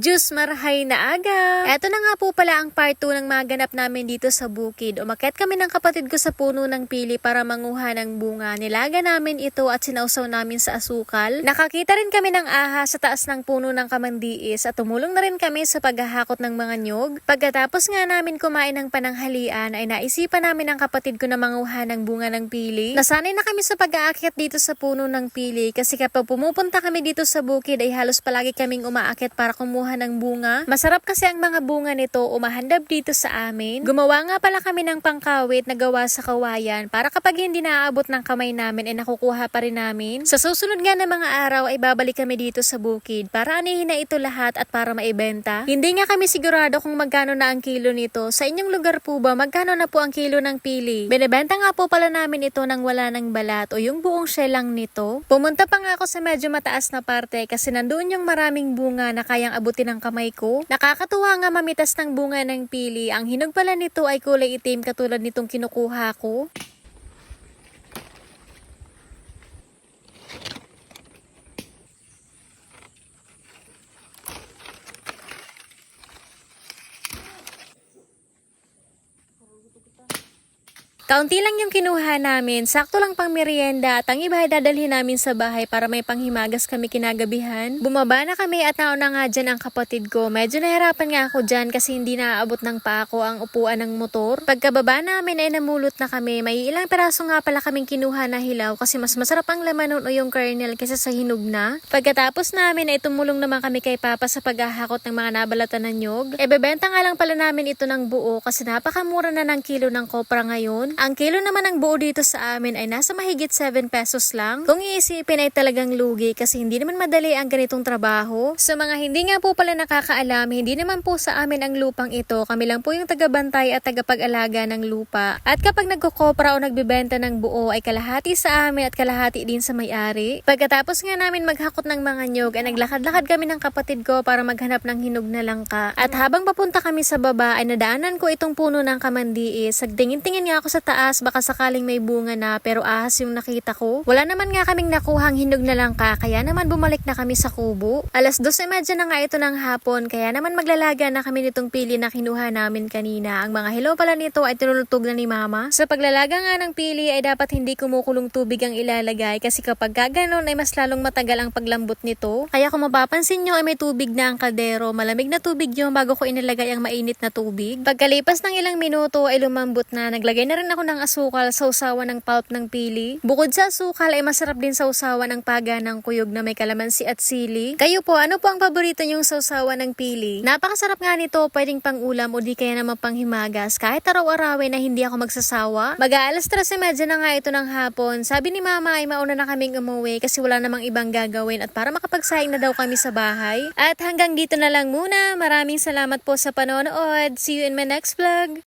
Diyos marhay na aga! Eto na nga po pala ang part 2 ng maganap namin dito sa bukid. Umakyat kami ng kapatid ko sa puno ng pili para manguha ng bunga. Nilaga namin ito at sinausaw namin sa asukal. Nakakita rin kami ng aha sa taas ng puno ng kamandiis at tumulong na rin kami sa paghahakot ng mga nyog. Pagkatapos nga namin kumain ng pananghalian ay naisipan namin ng kapatid ko na manguha ng bunga ng pili. Nasanay na kami sa pag-aakyat dito sa puno ng pili kasi kapag pumupunta kami dito sa bukid ay halos palagi kaming umaakyat para kumuha ng bunga. Masarap kasi ang mga bunga nito umahandab dito sa amin. Gumawa nga pala kami ng pangkawit na gawa sa kawayan para kapag hindi naaabot ng kamay namin ay nakukuha pa rin namin. Sa susunod nga na mga araw ay babalik kami dito sa bukid para anihin na ito lahat at para maibenta. Hindi nga kami sigurado kung magkano na ang kilo nito. Sa inyong lugar po ba magkano na po ang kilo ng pili? Binebenta nga po pala namin ito nang wala ng balat o yung buong shell lang nito. Pumunta pa nga ako sa medyo mataas na parte kasi nandoon yung maraming bunga na kayang abutin ng kamay ko. Nakakatuwa nga mamitas ng bunga ng pili. Ang hinog pala nito ay kulay itim katulad nitong kinukuha ko. Kaunti lang yung kinuha namin, sakto lang pang merienda at ang iba ay dadalhin namin sa bahay para may panghimagas kami kinagabihan. Bumaba na kami at nauna nga dyan ang kapatid ko. Medyo nahirapan nga ako dyan kasi hindi naaabot ng pako ang upuan ng motor. Pagkababa namin ay namulot na kami. May ilang peraso nga pala kaming kinuha na hilaw kasi mas masarap ang laman nun o yung kernel kaysa sa hinog na. Pagkatapos namin ay tumulong naman kami kay Papa sa paghahakot ng mga nabalatan na nyog. E bebenta nga lang pala namin ito ng buo kasi napakamura na ng kilo ng kopra ngayon. Ang kilo naman ng buo dito sa amin ay nasa mahigit 7 pesos lang. Kung iisipin ay talagang lugi kasi hindi naman madali ang ganitong trabaho. Sa mga hindi nga po pala nakakaalam, hindi naman po sa amin ang lupang ito. Kami lang po yung tagabantay at tagapag-alaga ng lupa. At kapag nagkukopra o nagbibenta ng buo ay kalahati sa amin at kalahati din sa may-ari. Pagkatapos nga namin maghakot ng mga nyog ay naglakad-lakad kami ng kapatid ko para maghanap ng hinog na langka. At habang papunta kami sa baba ay nadaanan ko itong puno ng kamandiis. Sagtingin-tingin nga ako sa taas baka sakaling may bunga na pero ahas yung nakita ko. Wala naman nga kaming nakuhang hinog na langka kaya naman bumalik na kami sa kubo. Alas 12.30 na nga ito ng hapon kaya naman maglalaga na kami nitong pili na kinuha namin kanina. Ang mga hilaw pala nito ay tinulutog na ni mama. Sa paglalaga nga ng pili ay dapat hindi kumukulong tubig ang ilalagay kasi kapag gaganon ay mas lalong matagal ang paglambot nito. Kaya kung mapapansin nyo ay may tubig na ang kaldero. Malamig na tubig yun bago ko inilagay ang mainit na tubig. Pagkalipas ng ilang minuto ay lumambot na. Naglagay na rin ako ng asukal sa usawa ng pulp ng pili. Bukod sa asukal ay masarap din sa usawa ng paga ng kuyog na may kalamansi at sili. Kayo po, ano po ang paborito nyong sausawa ng pili? Napakasarap nga nito, pwedeng pang ulam o di kaya naman pang himagas. Kahit araw-arawin na hindi ako magsasawa. Mag-aalas 13.30 na nga ito ng hapon. Sabi ni mama ay mauna na kaming umuwi kasi wala namang ibang gagawin at para makapagsaing na daw kami sa bahay. At hanggang dito na lang muna. Maraming salamat po sa panonood. See you in my next vlog.